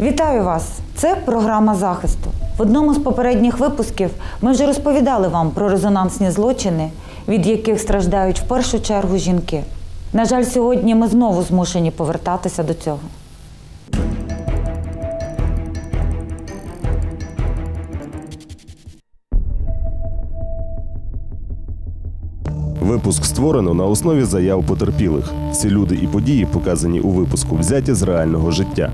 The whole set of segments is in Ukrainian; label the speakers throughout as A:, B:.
A: Вітаю вас! Це програма захисту. В одному з попередніх випусків ми вже розповідали вам про резонансні злочини, від яких страждають в першу чергу жінки. На жаль, сьогодні ми знову змушені повертатися до цього.
B: Випуск створено на основі заяв потерпілих. Всі люди і події, показані у випуску, взяті з реального життя.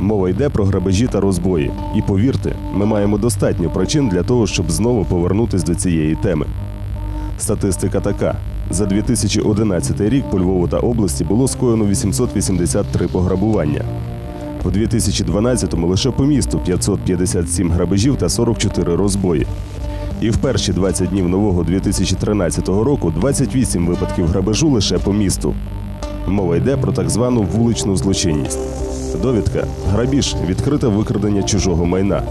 B: Мова йде про грабежі та розбої. І повірте, ми маємо достатньо причин для того, щоб знову повернутись до цієї теми. Статистика така: за 2011 рік по Львову та області було скоєно 883 пограбування. У 2012-му лише по місту 557 грабежів та 44 розбої. І в перші 20 днів нового 2013 року 28 випадків грабежу лише по місту. Мова йде про так звану вуличну злочинність. Довідка грабіж відкрите викрадення чужого майна.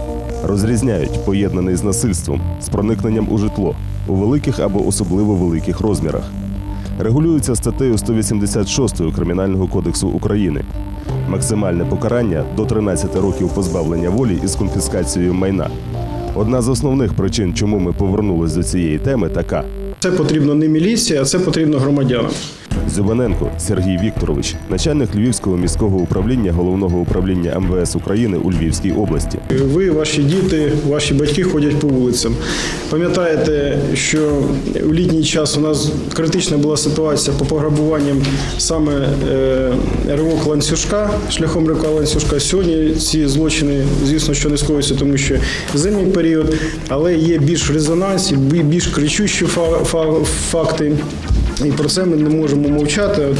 B: Розрізняють поєднаний з насильством, з проникненням у житло у великих або особливо великих розмірах. Регулюється статтею 186 Кримінального кодексу України. Максимальне покарання до 13 років позбавлення волі із конфіскацією майна. Одна з основних причин, чому ми повернулись до цієї теми, така:
C: Це потрібно не міліція, а це потрібно громадянам.
B: Зюбаненко Сергій Вікторович, начальник Львівського міського управління головного управління МВС України у Львівській області.
C: Ви, ваші діти, ваші батьки ходять по вулицям. Пам'ятаєте, що у літній час у нас критична була ситуація по пограбуванням саме е, ривок ланцюжка, шляхом ривка ланцюжка. Сьогодні ці злочини, звісно, що не скоюються, тому що зимній період, але є більш резонансі, більш кричущі фа- фа- факти. І про це ми не можемо мовчати.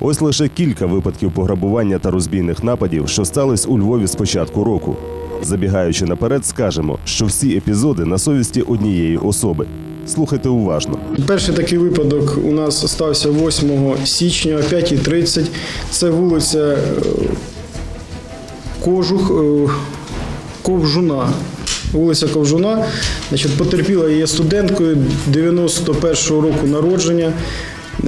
B: Ось лише кілька випадків пограбування та розбійних нападів, що стались у Львові з початку року. Забігаючи наперед, скажемо, що всі епізоди на совісті однієї особи. Слухайте уважно.
C: Перший такий випадок у нас стався 8 січня о 5.30. Це вулиця е, Кожух, е, Ковжуна. Вулиця Ковжуна. Значить, потерпіла є студенткою 91-го року народження.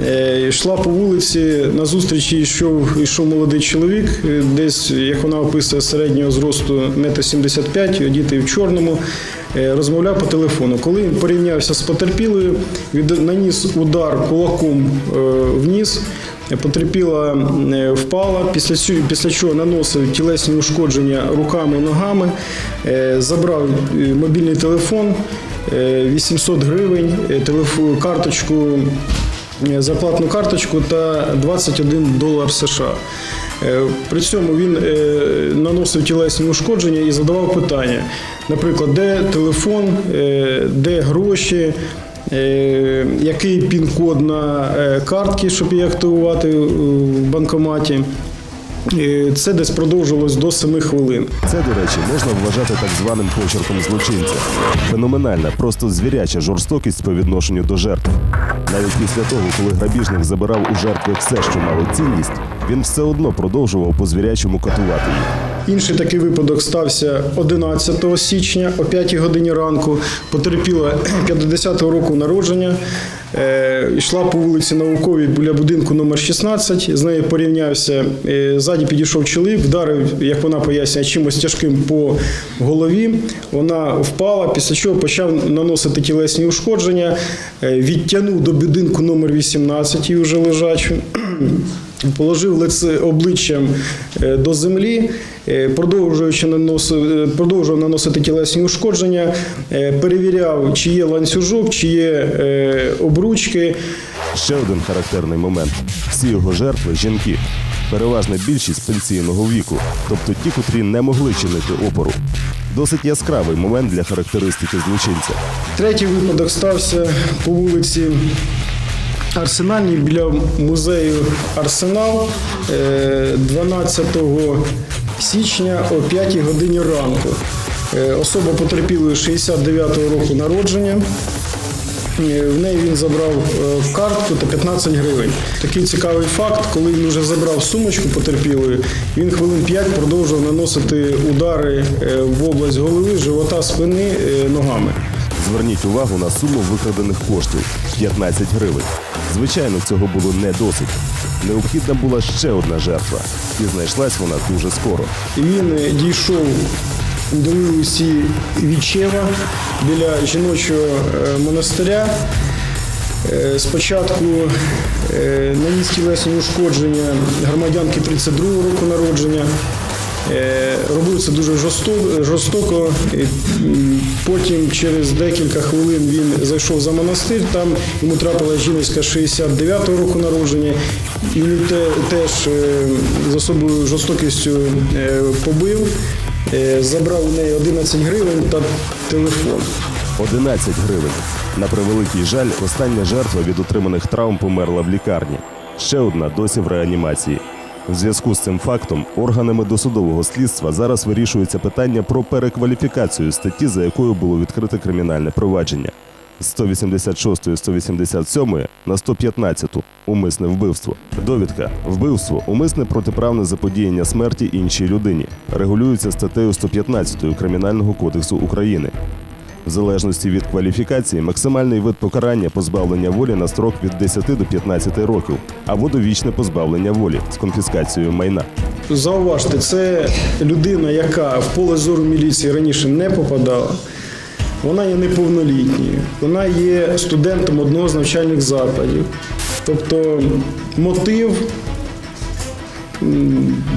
C: Е, Йшла по вулиці, на зустрічі йшов, йшов молодий чоловік, е, десь, як вона описує, середнього зросту 1,75 м, одітий в чорному, е, розмовляв по телефону. Коли він порівнявся з потерпілою, наніс удар кулаком в ніс. Потерпіла е, впала, після, цю- після чого наносив тілесні ушкодження руками і ногами, е, забрав е, мобільний телефон, е, 800 гривень, карточку, зарплатну карточку та 21 долар США. При цьому він наносив тілесні ушкодження і задавав питання. Наприклад, де телефон, де гроші, який пін-код на е, картки, щоб її активувати е, в банкоматі. Е, Це десь продовжувалось до 7 хвилин.
B: Це, до речі, можна вважати так званим почерком злочинця. Феноменальна, просто звіряча жорстокість по відношенню до жертв. Навіть після того, коли грабіжник забирав у жертви все, що мало цінність, він все одно продовжував по звірячому катувати їх.
C: Інший такий випадок стався 11 січня о 5 годині ранку. Потерпіла 50-го року народження. Е, йшла по вулиці Науковій біля будинку номер 16. З нею порівнявся. Е, ззаді підійшов чоловік, вдарив, як вона пояснює, чимось тяжким по голові. Вона впала, після чого почав наносити тілесні ушкодження. Е, відтягнув до будинку номер 18 і вже лежачу. Положив лице обличчям е, до землі, е, продовжуючи наносив, е, продовжував наносити тілесні ушкодження, перевіряв, чи є ланцюжок, чи є обручки.
B: Ще один характерний момент: всі його жертви жінки. Переважна більшість пенсійного віку, тобто ті, котрі не могли чинити опору. Досить яскравий момент для характеристики злочинця.
C: Третій випадок стався по вулиці Арсенальній біля музею Арсенал е, 12 січня о 5 годині ранку. Е, Особа потерпілої 69-го року народження. Е, В неї він забрав е, картку та 15 гривень. Такий цікавий факт, коли він вже забрав сумочку потерпілої, він хвилин 5 продовжував наносити удари е, в область голови, живота, спини е, ногами.
B: Зверніть увагу на суму викрадених коштів 15 гривень. Звичайно, цього було не досить. Необхідна була ще одна жертва, і знайшлась вона дуже скоро.
C: Він е, дійшов до вулиці Вічева біля жіночого е, монастиря. Е, Спочатку наніс тілесні ушкодження громадянки 32-го року народження. Е, Робив це дуже жорстоко. Потім, через декілька хвилин, він зайшов за монастир. Там йому трапила жіночка 69-го року народження. І він теж е, з особливою жорстокістю е, побив, забрав у неї 11 гривень та телефон.
B: 11 гривень. На превеликий жаль, остання жертва від отриманих травм померла в лікарні. Ще одна досі в реанімації. В зв'язку з цим фактом органами досудового слідства зараз вирішується питання про перекваліфікацію статті, за якою було відкрите кримінальне провадження з 186 187 на 115 умисне вбивство. Довідка вбивство умисне протиправне заподіяння смерті іншій людині регулюється статтею 115 Кримінального кодексу України. В залежності від кваліфікації максимальний вид покарання позбавлення волі на строк від 10 до 15 років або довічне позбавлення волі з конфіскацією майна.
C: Зауважте, це людина, яка в поле зору міліції раніше не попадала. Вона є неповнолітньою, вона є студентом одного з навчальних закладів. Тобто мотив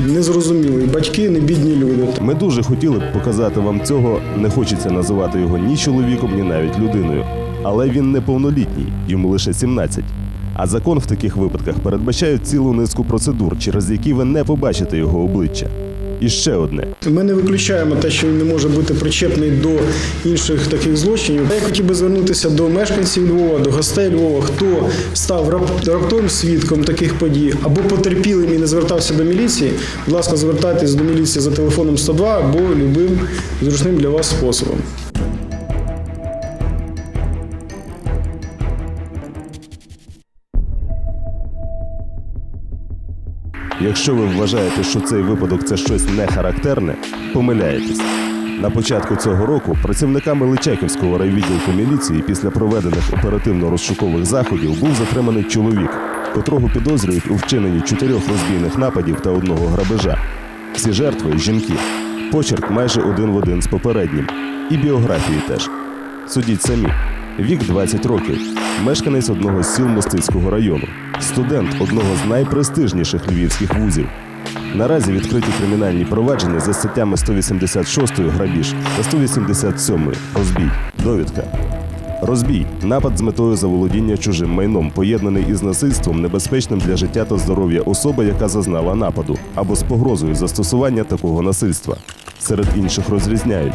C: незрозумілий. Батьки не бідні люди.
B: Ми дуже хотіли б показати вам цього. Не хочеться називати його ні чоловіком, ні навіть людиною. Але він неповнолітній, йому лише 17. А закон в таких випадках передбачає цілу низку процедур, через які ви не побачите його обличчя. І ще одне:
C: Ми не виключаємо те, що він не може бути причетний до інших таких злочинів. Я хотів би звернутися до мешканців Львова, до гостей Львова, хто став рап- раптовим свідком таких подій або потерпілим і не звертався до міліції. Будь ласка, звертайтесь до міліції за телефоном 102 або любим зручним для вас способом.
B: Якщо ви вважаєте, що цей випадок це щось не характерне, помиляєтесь. На початку цього року працівниками Личаківського райвідділку міліції після проведених оперативно-розшукових заходів був затриманий чоловік, котрого підозрюють у вчиненні чотирьох розбійних нападів та одного грабежа. Всі жертви жінки. Почерк майже один в один з попереднім. І біографії теж. Судіть самі. Вік 20 років. Мешканець одного з сіл Мостицького району. Студент одного з найпрестижніших львівських вузів. Наразі відкриті кримінальні провадження за статтями 186 грабіж та 187 розбій. Довідка. Розбій напад з метою заволодіння чужим майном, поєднаний із насильством, небезпечним для життя та здоров'я особи, яка зазнала нападу, або з погрозою застосування такого насильства. Серед інших розрізняють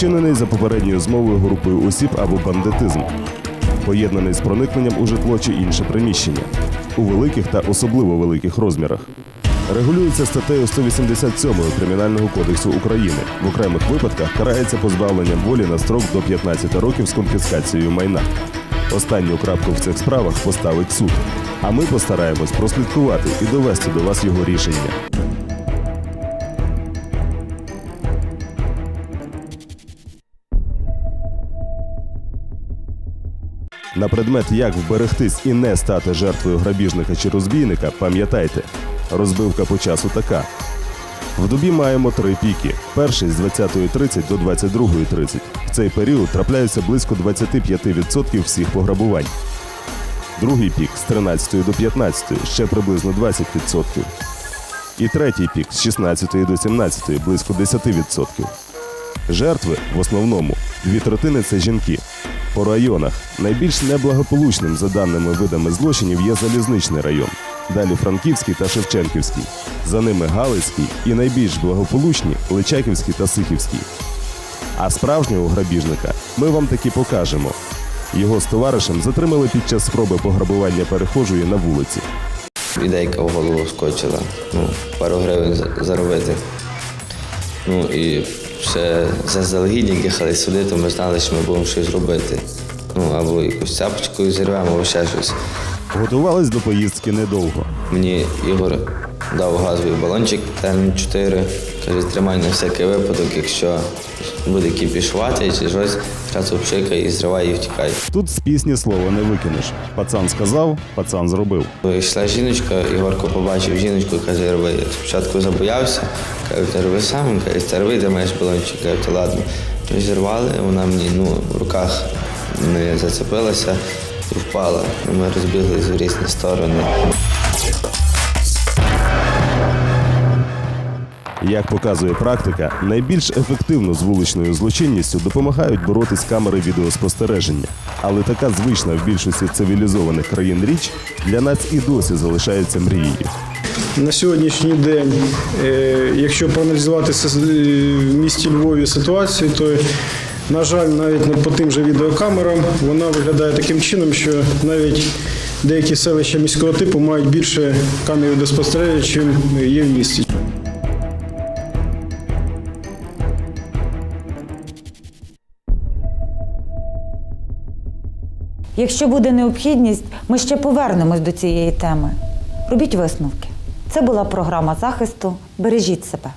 B: вчинений за попередньою змовою групою осіб або бандитизм, поєднаний з проникненням у житло чи інше приміщення у великих та особливо великих розмірах. Регулюється статтею 187 Кримінального кодексу України. В окремих випадках карається позбавленням волі на строк до 15 років з конфіскацією майна. Останню крапку в цих справах поставить суд. А ми постараємось прослідкувати і довести до вас його рішення. На предмет, як вберегтись і не стати жертвою грабіжника чи розбійника, пам'ятайте, розбивка по часу така. В добі маємо три піки. Перший з 20.30 до 22.30. В цей період трапляються близько 25% всіх пограбувань. Другий пік з 13 до 15, ще приблизно 20%. І третій пік з 16 до 17, близько 10%. Жертви в основному дві третини це жінки. По районах найбільш неблагополучним за даними видами злочинів є залізничний район. Далі Франківський та Шевченківський. За ними Галицький і найбільш благополучні Личаківський та Сихівський. А справжнього грабіжника ми вам таки покажемо. Його з товаришем затримали під час спроби пограбування перехожої на вулиці.
D: Ідейка в голову скочила. Ну, пару гривень заробити. Ну і ще заздалегідь як їхали сюди, то ми знали, що ми будемо щось робити. Ну, або якусь цяпочку зірвемо, або ще щось.
B: Готувались до поїздки недовго.
D: Мені Ігор дав газовий балончик термін 4. Каже, тримай на всякий випадок, якщо буде кіпішувати чи щось, зразу пшикай і зривай і втікай.
B: Тут з пісні слова не викинеш. Пацан сказав, пацан зробив.
D: Йшла жіночка, Ігорко побачив жіночку, каже, рви. Я спочатку забоявся, каже, ти рви сам, каже, та рви, ти маєш балончик, каже, то ладно. Ми зірвали, вона мені ну, в руках не зацепилася і впала. Ми розбіглись в різні сторони.
B: Як показує практика, найбільш ефективно з вуличною злочинністю допомагають боротись камери відеоспостереження. Але така звична в більшості цивілізованих країн річ для нас і досі залишається мрією.
C: На сьогоднішній день, е, якщо проаналізувати е, в місті Львові ситуацію, то, на жаль, навіть по тим же відеокамерам вона виглядає таким чином, що навіть деякі селища міського типу мають більше камер відеоспостереження, ніж є в місті.
A: Якщо буде необхідність, ми ще повернемось до цієї теми. Робіть висновки. Це була програма захисту. Бережіть себе.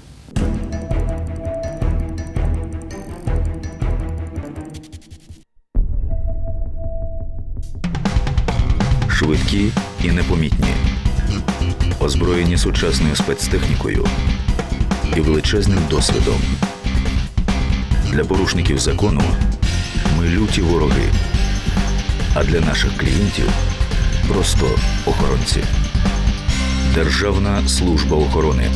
E: швидкі і непомітні, озброєні сучасною спецтехнікою і величезним досвідом. Для порушників закону ми люті вороги, а для наших клієнтів просто охоронці. Державна служба охорони